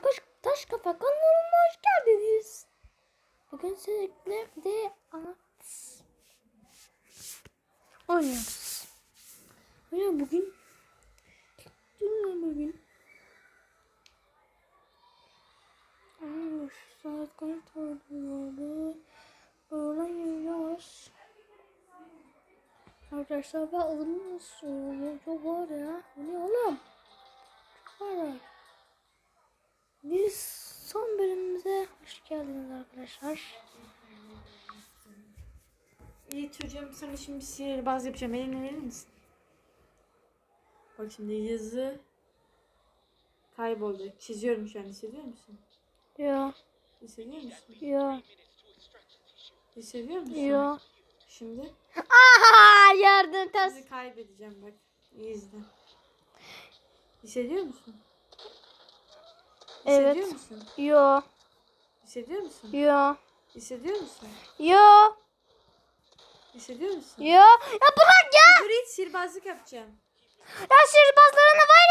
Taş, taş kafa kanalıma hoş geldiniz. Bugün sizlerle de at oynuyoruz. Bugün bugün Ay, şu saat kaç oldu? Öğlen yayınlar. Arkadaşlar ben soruyor. Çok var ya. Bu ne oğlum? Biz son bölümümüze hoş geldiniz arkadaşlar. İyi çocuğum sana şimdi bir sihirbaz yapacağım. Elini verir misin? Bak şimdi yazı kayboldu. Çiziyorum şu an. Hissediyor musun? Ya Hissediyor musun? ya Hissediyor musun? ya. Şimdi Aha yardım ters. sizi kaybedeceğim bak. İyi izle. Hissediyor musun? Evet. Hissediyor musun? Yo Hissediyor musun? yo Hissediyor musun? yo Hissediyor musun? yo. Ya bırak ya. Dur hiç sihirbazlık yapacağım. Ya sihirbazlarına var